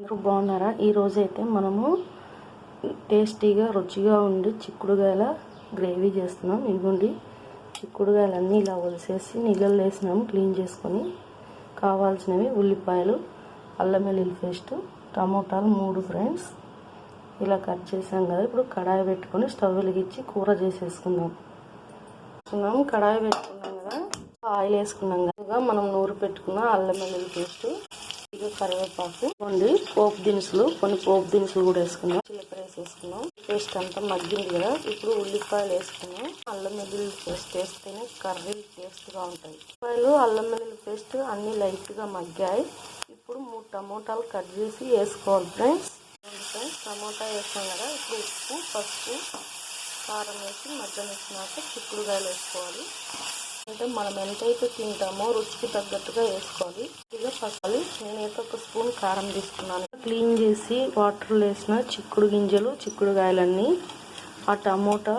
అందరూ బాగున్నారా? ఈరోజు అయితే మనము టేస్టీగా రుచిగా ఉండి చిక్కుడుగాయల గ్రేవీ చేస్తున్నాం. ఇదిగోండి చిక్కుడుగాయలన్నీ ఇలా వలిసేసి నీళ్ళలో వేసినాము క్లీన్ చేసుకొని కావాల్సినవి ఉల్లిపాయలు అల్లం వెల్లుల్లి పేస్ట్ టమోటాలు మూడు ఫ్రెండ్స్. ఇలా కట్ చేసాం కదా ఇప్పుడు కడాయి పెట్టుకొని స్టవ్ వెలిగించి కూర చేసేసుకుందాం. వేసుకున్నాం కడాయి పెట్టుకున్నాం కదా ఆయిల్ వేసుకున్నాం కదా మనం నూరు పెట్టుకున్న అల్లం వెల్లుల్లి పేస్ట్. కొద్దిగా కరివేపాకు కొన్ని పోపు దినుసులు కొన్ని పోపు దినుసులు కూడా వేసుకున్నాం జీలకర్ర వేసేసుకున్నాం పేస్ట్ అంతా మగ్గింది కదా ఇప్పుడు ఉల్లిపాయలు వేసుకున్నాం అల్లం వెల్లుల్లి పేస్ట్ వేస్తేనే కర్రీ టేస్ట్గా ఉంటాయి ఉల్లిపాయలు అల్లం వెల్లుల్లి పేస్ట్ అన్ని లైట్గా మగ్గాయి. ఇప్పుడు మూడు టమోటాలు కట్ చేసి వేసుకోవాలి ఫ్రెండ్స్. ఫ్రెండ్స్ టమోటా వేసాం కదా ఇప్పుడు ఉప్పు పసుపు కారం వేసి మగ్గనిచ్చినాక చిక్కుడుగాయలు వేసుకోవాలి. అంటే మనం ఎంతైతే తింటామో రుచికి తగ్గట్టుగా వేసుకోవాలి. ఇక పసాలి నేనైతే ఒక స్పూన్ కారం తీసుకున్నాను. క్లీన్ చేసి వాటర్లో వేసిన చిక్కుడు గింజలు చిక్కుడుగాయలన్నీ ఆ టమోటా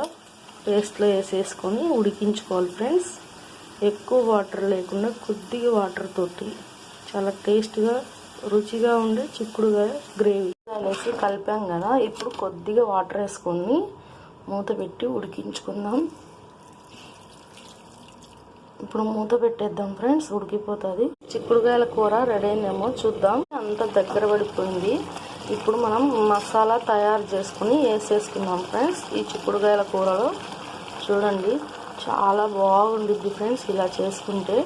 పేస్ట్లో వేసేసుకొని ఉడికించుకోవాలి ఫ్రెండ్స్. ఎక్కువ వాటర్ లేకుండా కొద్దిగా వాటర్ తోటి చాలా టేస్ట్గా రుచిగా ఉండే చిక్కుడుగాయ గ్రేవీ అనేసి కలిపాం కదా. ఇప్పుడు కొద్దిగా వాటర్ వేసుకొని మూత పెట్టి ఉడికించుకుందాం. ఇప్పుడు మూత పెట్టేద్దాం ఫ్రెండ్స్ ఉడికిపోతుంది. చిక్కుడుకాయల కూర రెడీ అయిందేమో చూద్దాం. అంత దగ్గర పడిపోయింది. ఇప్పుడు మనం మసాలా తయారు చేసుకుని వేసేసుకుందాం ఫ్రెండ్స్. ఈ చిక్కుడుకాయల కూరలో చూడండి చాలా బాగుండిద్ది ఫ్రెండ్స్ ఇలా చేసుకుంటే.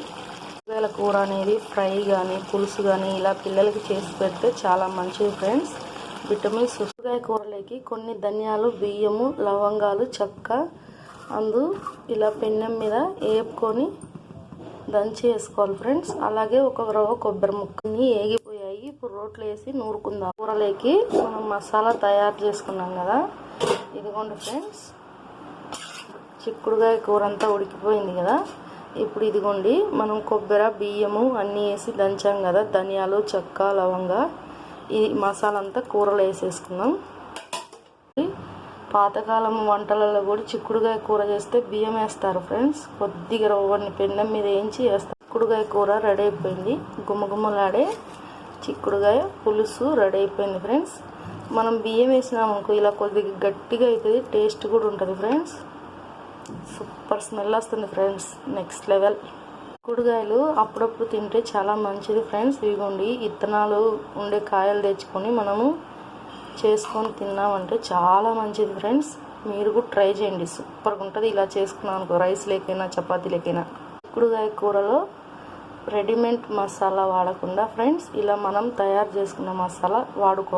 చిక్కుడుకాయల కూర అనేది ఫ్రై కానీ పులుసు కానీ ఇలా పిల్లలకి చేసి పెడితే చాలా మంచిది ఫ్రెండ్స్. విటమిన్స్ చిక్కుడుకాయ కూరలోకి కొన్ని ధనియాలు బియ్యము లవంగాలు చెక్క అందు ఇలా పెన్నెం మీద వేపుకొని దంచి వేసుకోవాలి ఫ్రెండ్స్. అలాగే ఒక రవ్వ కొబ్బరి ముక్కని ఏగిపోయాయి. ఇప్పుడు రోట్లో వేసి నూరుకుందాం. కూరలోకి మనం మసాలా తయారు చేసుకున్నాం కదా. ఇదిగోండి ఫ్రెండ్స్. చిక్కుడుగా కూర అంతా ఉడికిపోయింది కదా. ఇప్పుడు ఇదిగోండి మనం కొబ్బరి బియ్యము అన్నీ వేసి దంచాం కదా. ధనియాలు చెక్క లవంగా. ఈ మసాలా అంతా కూరలో వేసేసుకుందాం. పాతకాలం వంటలలో కూడా చిక్కుడుగాయ కూర చేస్తే బియ్యం వేస్తారు ఫ్రెండ్స్. కొద్దిగా రవ్వని పెండం మీద వేయించి వేస్తారు. చిక్కుడుగాయ కూర రెడీ అయిపోయింది. గుమగుమలాడే చిక్కుడుగాయ పులుసు రెడీ అయిపోయింది ఫ్రెండ్స్. మనం బియ్యం వేసినామనుకో ఇలా కొద్దిగా గట్టిగా అవుతుంది టేస్ట్ కూడా ఉంటుంది ఫ్రెండ్స్. సూపర్ స్మెల్ వస్తుంది ఫ్రెండ్స్. Next level. చిక్కుడుగాయలు అప్పుడప్పుడు తింటే చాలా మంచిది ఫ్రెండ్స్. ఇదిగోండి ఇత్తనాలు ఉండే కాయలు తెచ్చుకొని మనము చేసుకొని తిన్నామంటే చాలా మంచిది ఫ్రెండ్స్. మీరు కూడా ట్రై చేయండి. సూపర్గా ఉంటుంది. ఇలా చేసుకున్నాను అనుకో రైస్ లేకైనా చపాతీ లేకైనా. చిక్కుడుగాయ కూరలో రెడీమేడ్ మసాలా వాడకుండా ఫ్రెండ్స్ ఇలా మనం తయారు చేసుకున్న మసాలా వాడుకో